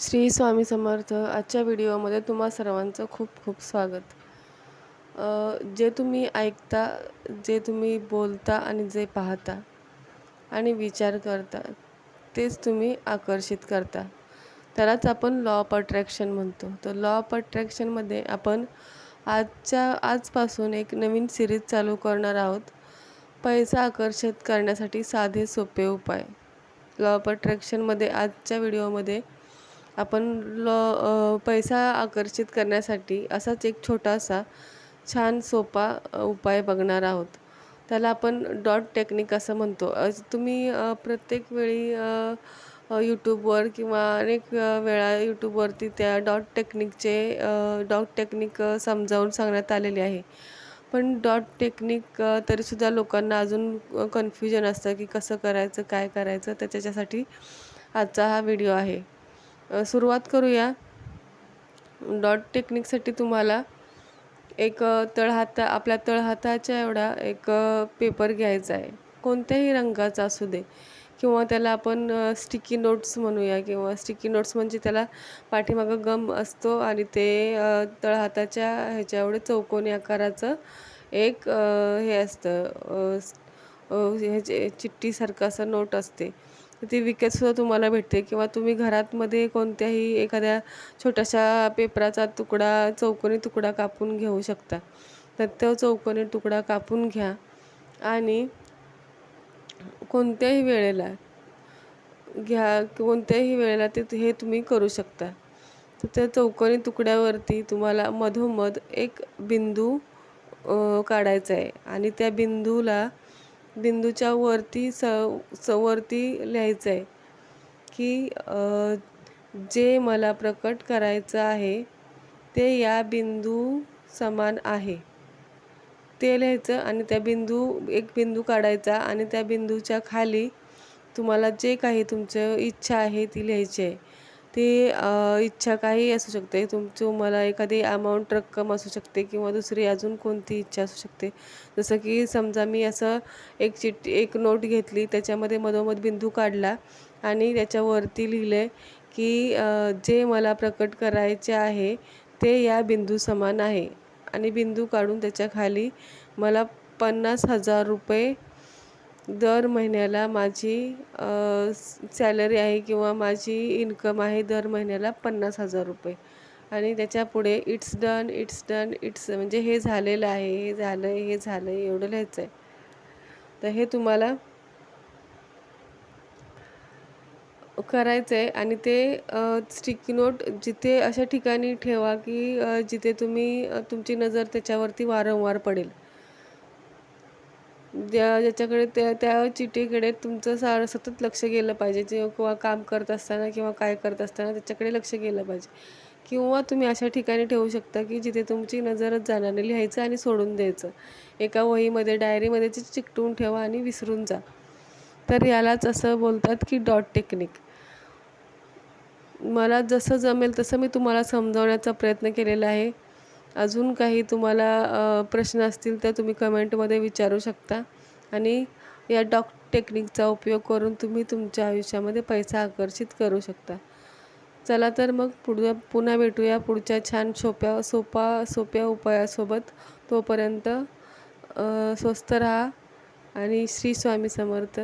श्री स्वामी समर्थ आजच्या व्हिडिओमध्ये तुम्हा सर्वांचं खूप खूप स्वागत. जे तुम्ही ऐकता जे तुम्ही बोलता आणि जे पाहता आणि विचार करता तेच तुम्ही आकर्षित करता. त्यालाच आपण लॉ ऑफ अट्रॅक्शन म्हणतो. तर लॉ ऑफ अट्रॅक्शनमध्ये आपण आजच्या आजपासून एक नवीन सिरीज चालू करणार आहोत. पैसा आकर्षित करण्यासाठी साधे सोपे उपाय. लॉ ऑफ अट्रॅक्शनमध्ये आजच्या व्हिडिओमध्ये आपण लॉ पैसा आकर्षित करण्यासाठी असाच एक छोटासा छान सोपा उपाय बघणार आहोत. त्याला आपण डॉट टेक्निक असं म्हणतो. तुम्ही प्रत्येक वेळी यूट्यूबवर किंवा अनेक वेळा यूट्यूबवरती त्या डॉट टेक्निकचे डॉट टेक्निक समजावून सांगण्यात आलेली आहे. पण डॉट टेक्निक तरीसुद्धा लोकांना अजून कन्फ्युजन असतं की कसं करायचं काय करायचं तर त्याच्यासाठी आजचा हा व्हिडिओ आहे. सुरुवात करूया. डॉट टेक्निकसाठी तुम्हाला एक तळहाता आपल्या तळहाताच्या एवढा एक पेपर घ्यायचा आहे. कोणत्याही रंगाचा असू दे किंवा त्याला आपण स्टिकी नोट्स म्हणूया किंवा स्टिकी नोट्स म्हणजे त्याला पाठीमागं गम असतो आणि ते तळहाताच्या ह्याच्या एवढे चौकोनी आकाराचं एक हे असतं ह्याचे चिठ्ठीसारखं असं नोट असते. ती विकतसुद्धा तुम्हाला भेटते. किंवा तुम्ही घरातमध्ये कोणत्याही एखाद्या छोट्याशा पेपराचा तुकडा चौकोनी तुकडा कापून घेऊ शकता. तर तो चौकोनी तुकडा कापून घ्या. आणि कोणत्याही वेळेला घ्या कोणत्याही वेळेला ते हे तुम्ही करू शकता. तर त्या चौकोनी तुकड्यावरती तुम्हाला मधोमध एक बिंदू काढायचा आहे. आणि त्या बिंदूला बिंदूच्या वरती स स वरती लिहायचं आहे की जे मला प्रकट करायचं आहे ते या बिंदू समान आहे. ते लिहायचं आणि त्या बिंदू एक बिंदू काढायचा आणि त्या बिंदूच्या खाली तुम्हाला जे काही तुमचं इच्छा आहे ती लिहायची आहे. ती इच्छा काही असू शकते. तुमची मला एखादी अमाऊंट रक्कम असू शकते किंवा दुसरी अजून कोणती इच्छा असू शकते. जसं की समजा मी असं एक चिठ्ठी एक नोट घेतली त्याच्यामध्ये मधोमध बिंदू काढला आणि त्याच्यावरती लिहिले की जे मला प्रकट करायचे आहे ते या बिंदू समान आहे. आणि बिंदू काढून त्याच्याखाली मला पन्नास हजार रुपये दर महिन्याला माझी सॅलरी आहे किंवा माझी इन्कम आहे दर महिन्याला पन्नास हजार रुपये. आणि त्याच्यापुढे it's done it's done it's म्हणजे हे झालेलं आहे हे झालं आहे हे झालं आहे एवढं लिहायचं आहे तर हे तुम्हाला करायचं आहे आणि ते स्टिकी नोट जिथे अशा ठिकाणी ठेवा की जिथे तुम्ही तुमची नजर त्याच्यावरती वारंवार पडेल. ज्या ज्याच्याकडे त्या त्या चिठ्ठीकडे तुमचं सारं सतत लक्ष गेलं पाहिजे. जे किंवा काम करत असताना किंवा काय करत असताना त्याच्याकडे लक्ष गेलं पाहिजे. किंवा तुम्ही अशा ठिकाणी ठेवू शकता की जिथे तुमची नजरच जाणार नाही. लिहायचं आणि सोडून द्यायचं. एका वहीमध्ये डायरीमध्ये ते चिकटून ठेवा आणि विसरून जा. तर यालाच असं बोलतात की डॉट टेक्निक मला जसं जमेल तसं मी तुम्हाला समजावण्याचा प्रयत्न केलेला आहे. अजून काही तुम्हाला प्रश्न असतील तर तुम्ही कमेंटमध्ये विचारू शकता. आणि या डॉक टेक्निकचा उपयोग करून तुम्ही तुमच्या आयुष्यामध्ये पैसा आकर्षित करू शकता. चला तर मग पुढं पुन्हा भेटूया पुढच्या छान सोप्या सोपा सोप्या उपायासोबत. तोपर्यंत स्वस्त राहा आणि श्री स्वामी समर्थ.